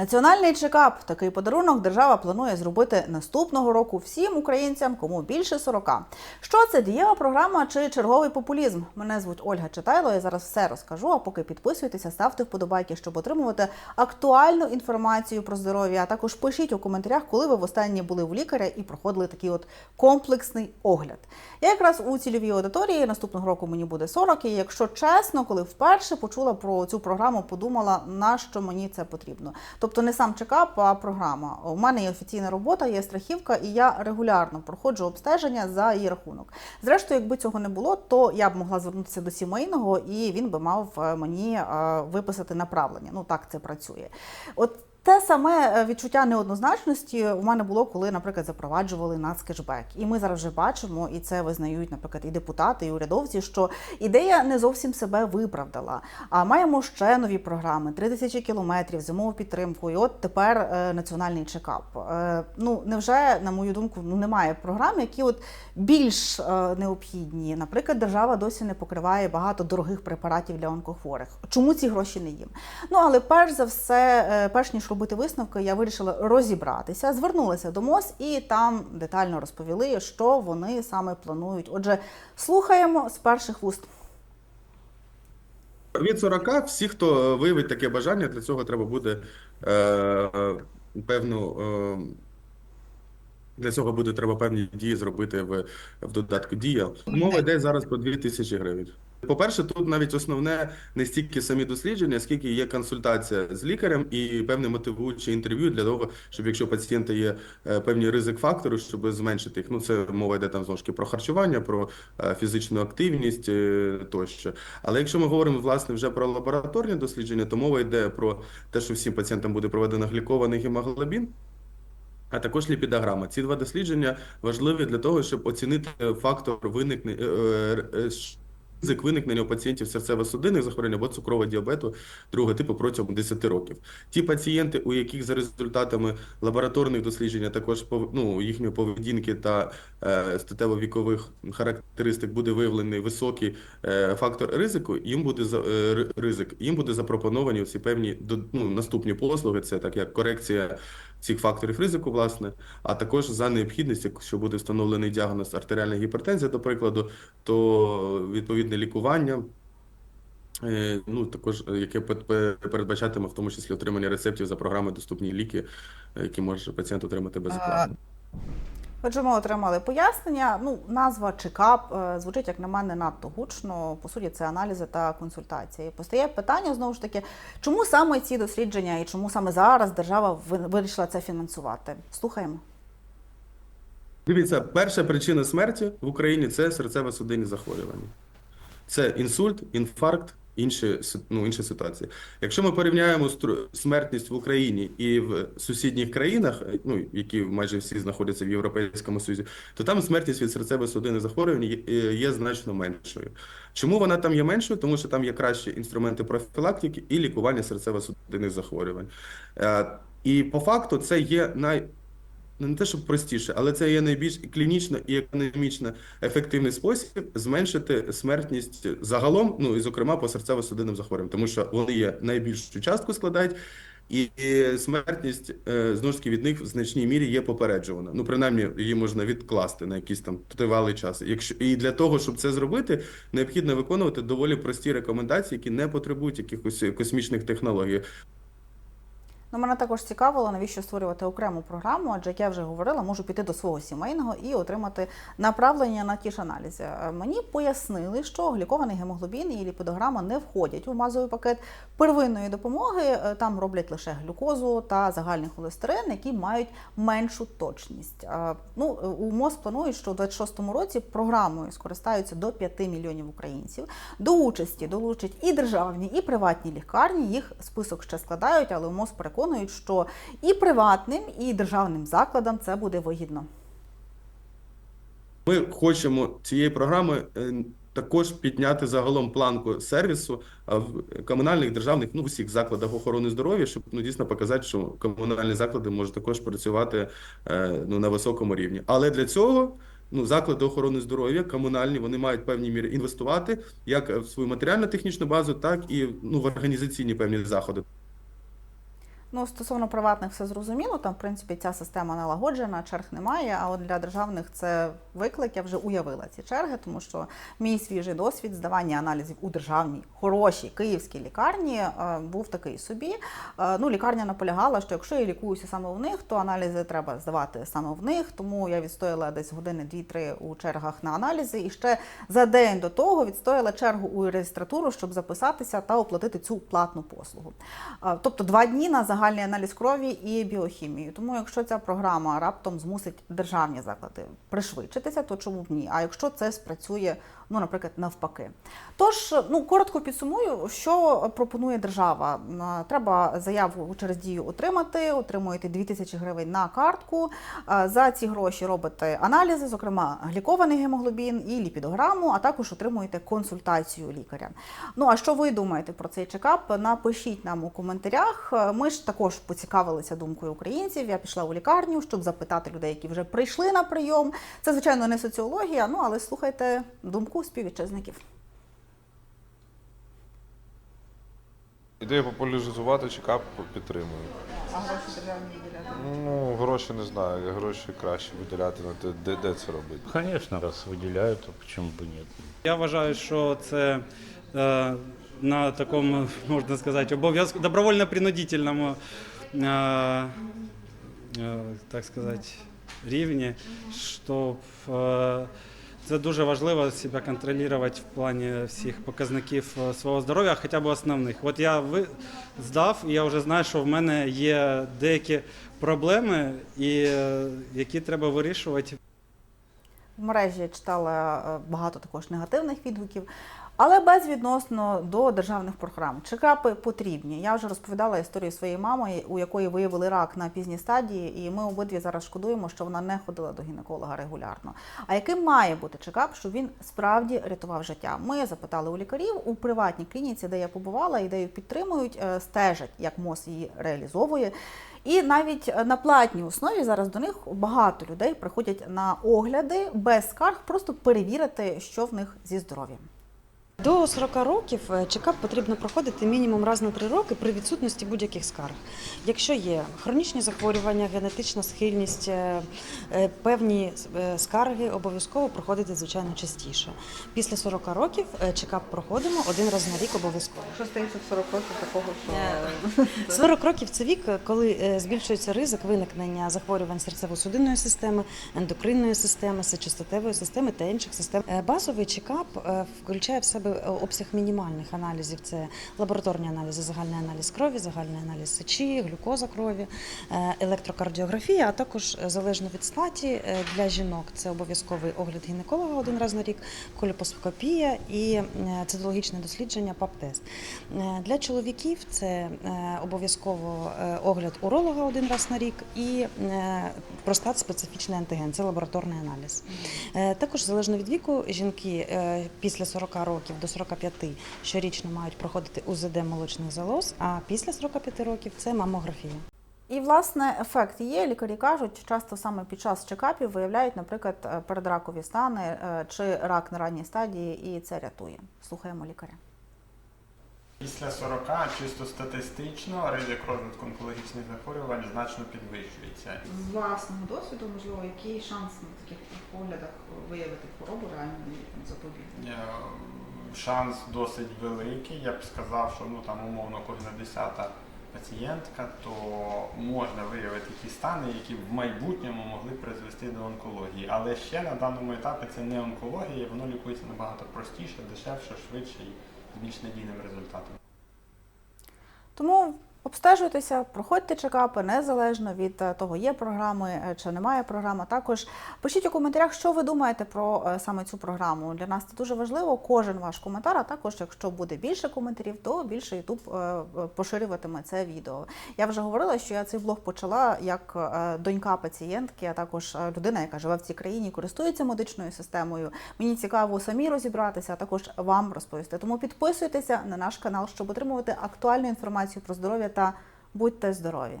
Національний чекап такий подарунок держава планує зробити наступного року всім українцям, кому більше 40. Що це дієва програма чи черговий популізм? Мене звуть Ольга Читайло. Я зараз все розкажу. А поки підписуйтеся, ставте вподобайки, щоб отримувати актуальну інформацію про здоров'я. А також пишіть у коментарях, коли ви востаннє були в лікаря і проходили такий от комплексний огляд. Я якраз у цільовій аудиторії наступного року мені буде 40, І якщо чесно, коли вперше почула про цю програму, подумала, на що мені це потрібно. Тобто не сам чекап, а програма. У мене є офіційна робота, є страхівка, і я регулярно проходжу обстеження за її рахунок. Зрештою, якби цього не було, то я б могла звернутися до сімейного, і він би мав е, мені е, виписати направлення. Ну так це працює. От те саме е, відчуття неоднозначності у мене було, коли, наприклад, запроваджували нацкешбек. І ми зараз вже бачимо, і це визнають, наприклад, і депутати, і урядовці, що ідея не зовсім себе виправдала. А маємо ще нові програми: 3 тисячі кілометрів, зимову підтримку. І от тепер е, національний чекап. Е, ну невже, на мою думку, ну немає програм, які от більш необхідні. Наприклад, держава досі не покриває багато дорогих препаратів для онкохворих. Чому ці гроші не їм? Ну але перш за все, перш ніж робити висновки, я вирішила розібратися, звернулася до МОЗ і там детально розповіли, що вони саме планують. Отже, слухаємо з перших вуст. Від 40 всі, хто виявить таке бажання, для цього треба буде е, певну. Е, для цього буде треба певні дії зробити в, в додатку Дія. Мова йде зараз про 2 тисячі гривень. По-перше, тут навіть основне не стільки самі дослідження, скільки є консультація з лікарем і певне мотивуюче інтерв'ю для того, щоб якщо у пацієнта є е, певні ризик-фактори, щоб зменшити їх. Ну це мова йде там знову про харчування, про е, фізичну активність е, тощо. Але якщо ми говоримо власне вже про лабораторні дослідження, то мова йде про те, що всім пацієнтам буде проведено глікований гемоглобін. А також ліпідограма. Ці два дослідження важливі для того, щоб оцінити фактор виникнення ризик виникнення у пацієнтів серцево-судинних захворювань або цукрового діабету другого типу протягом 10 років. Ті пацієнти, у яких за результатами лабораторних досліджень, також ну, їхньої поведінки та е, статево-вікових характеристик буде виявлений високий е, фактор ризику, їм буде е, ризик, їм буде запропоновані ці певні ну, наступні послуги. Це так як корекція цих факторів ризику, власне, а також за необхідність, якщо буде встановлений діагноз артеріальна гіпертензія, до прикладу, то відповідне лікування. е, Ну, також е, яке пе- пе- передбачатиме в тому числі отримання рецептів за програмою доступні ліки, е, які може пацієнт отримати безоплатно. Отже, ми отримали пояснення. Ну, назва чекап звучить, як на мене, надто гучно. По суті, це аналізи та консультації. Постає питання знову ж таки, чому саме ці дослідження і чому саме зараз держава вирішила це фінансувати? Слухаємо. Дивіться, перша причина смерті в Україні це серцево-судинні захворювання. Це інсульт, інфаркт, інші, ну, інші ситуації. Якщо ми порівняємо смертність в Україні і в сусідніх країнах, е, ну, які майже всі знаходяться в Європейському Союзі, то там смертність від серцево-судинних захворювань є, е, значно меншою. Чому вона там є меншою? Тому що там є кращі інструменти профілактики і лікування серцево-судинних захворювань. Е, І по факту це є най, не те, щоб простіше, але це є найбільш клінічно і економічно ефективний спосіб зменшити смертність загалом, ну і зокрема по серцево-судинним захворюванням, тому що вони є найбільшу частку складають. І і смертність е, знову ж таки від них в значній мірі є попереджувана. Ну, принаймні, її можна відкласти на якийсь там тривалий час. Якщо і для того, щоб це зробити, необхідно виконувати доволі прості рекомендації, які не потребують якихось космічних технологій. Ну, мене також цікавило, навіщо створювати окрему програму, адже як я вже говорила, можу піти до свого сімейного і отримати направлення на ті ж аналізи. Е, Мені пояснили, що глікований гемоглобін і ліпідограма не входять у базовий пакет первинної допомоги. Е, Там роблять лише глюкозу та загальний холестерин, які мають меншу точність. Е, Ну, у МОЗ планують, що у 26-му році програмою скористаються до 5 мільйонів українців. До участі долучать і державні, і приватні лікарні. Їх список ще складають, але у МОЗ переконують, що і приватним, і державним закладам це буде вигідно. Ми хочемо цією програмою е, також підняти загалом планку сервісу в комунальних державних, ну в усіх закладах охорони здоров'я, щоб ну дійсно показати, що комунальні заклади можуть також працювати е, ну на високому рівні. Але для цього. Ну, заклади охорони здоров'я, комунальні, вони мають певні міри інвестувати як в свою матеріально-технічну базу, так і ну в організаційні певні заходи. Ну, стосовно приватних все зрозуміло. Там, в принципі, ця система налагоджена, черг немає. А от для державних це виклик. Я вже уявила ці черги, тому що мій свіжий досвід здавання аналізів у державній хорошій київській лікарні е, був такий собі. Е, Ну, лікарня наполягала, що якщо я лікуюся саме у них, то аналізи треба здавати саме в них. Тому я відстояла десь години 2-3 у чергах на аналізи. І ще за день до того відстояла чергу у реєстратуру, щоб записатися та оплатити цю платну послугу. Е, Тобто два дні на загальний аналіз крові і біохімію. Тому, якщо ця програма раптом змусить державні заклади пришвидшитися, то чому б ні? А якщо це спрацює, ну наприклад, навпаки. Тож, ну коротко підсумую, що пропонує держава. Треба заяву через дію отримати, отримуєте 2000 гривень на картку. За ці гроші робите аналізи, зокрема глікований гемоглобін і ліпідограму, а також отримуєте консультацію лікаря. Ну а що ви думаєте про цей чекап? Напишіть нам у коментарях. Ми ж також поцікавилися думкою українців. Я пішла у лікарню, щоб запитати людей, які вже прийшли на прийом. Це звичайно не соціологія, ну але слухайте думку співвітчизників. Ідею популяризувати чекап підтримую. А гроші державні виділяти? Ну, гроші не знаю, я гроші краще виділяти на те, де, де це робити. Конечно, раз выделяют, то почему бы нет? Я вважаю, що це е, на такому, можна сказати, обов'язку добровольно-принудительному, е, е, так сказати, рівні, щоб е, це дуже важливо себе контролювати в плані всіх показників е, свого здоров'я, хоча б основних. От я здав, і я вже знаю, що в мене є деякі проблеми, і, е, які треба вирішувати В мережі читала е, багато також негативних відгуків, але безвідносно до державних програм. Чекапи потрібні. Я вже розповідала історію своєї мами, у якої виявили рак на пізній стадії, і ми обидві зараз шкодуємо, що вона не ходила до гінеколога регулярно. А яким має бути чекап, щоб він справді рятував життя? Ми запитали у лікарів у приватній клініці, де я побувала, ідею підтримують, е, стежать, як МОЗ її реалізовує. І навіть е, на платній основі зараз до них багато людей приходять на огляди без скарг, просто перевірити, що в них зі здоров'ям. До 40 років е, чекап потрібно проходити мінімум раз на 3 роки при відсутності будь-яких скарг. Якщо є хронічні захворювання, генетична схильність, е, е, певні скарги обов'язково проходити звичайно частіше. Після 40 років чекап проходимо один раз на рік обов'язково. Що стається в 40 років такого, що 40 років це вік, коли збільшується ризик виникнення захворювань серцево-судинної системи, ендокринної системи, сечостатевої системи та інших систем. Базовий чекап включає в себе обсяг мінімальних аналізів: це лабораторні аналізи, загальний аналіз крові, загальний аналіз сечі, глюкоза крові, е, електрокардіографія, а також е, залежно від статі е, для жінок це обов'язковий огляд гінеколога один раз на рік, коліпоскопія і е, цитологічне дослідження ПАП-тест. Е, Для чоловіків це е, обов'язково е, огляд уролога один раз на рік і е, простат специфічний антиген, це лабораторний аналіз. Е, Також залежно від віку, жінки е, після 40 років до 45 щорічно мають проходити УЗД молочних залоз, а після 45 років це мамографія. І власне ефект є. Лікарі кажуть, часто саме під час чекапів виявляють, наприклад, е, передракові стани е, чи рак на ранній стадії, і це рятує. Слухаємо лікаря. Після 40 чисто статистично ризик розвитку онкологічних захворювань значно підвищується. З власного досвіду, можливо, який шанс на таких оглядах виявити хворобу реально запобігти? Шанс досить великий. Я б сказав, що ну там умовно кожна десята пацієнтка, то можна виявити ті стани, які в майбутньому могли призвести до онкології. Але ще на даному етапі це не онкологія, воно лікується набагато простіше, дешевше, швидше і з більш надійним результатом. Тому обстежуйтеся, проходьте чекапи незалежно від е, того, є програми е, чи немає програми. Також пишіть у коментарях, що ви думаєте про е, саме цю програму. Для нас це дуже важливо. Кожен ваш коментар. А також, якщо буде більше коментарів, то більше е, поширюватиме це відео. Я вже говорила, що я цей блог почала як донька пацієнтки, а також людина, яка живе в цій країні, користується медичною системою. Мені цікаво самі розібратися, а також вам розповісти. Тому підписуйтеся на наш канал, щоб отримувати актуальну інформацію про здоров'я та будьте здорові.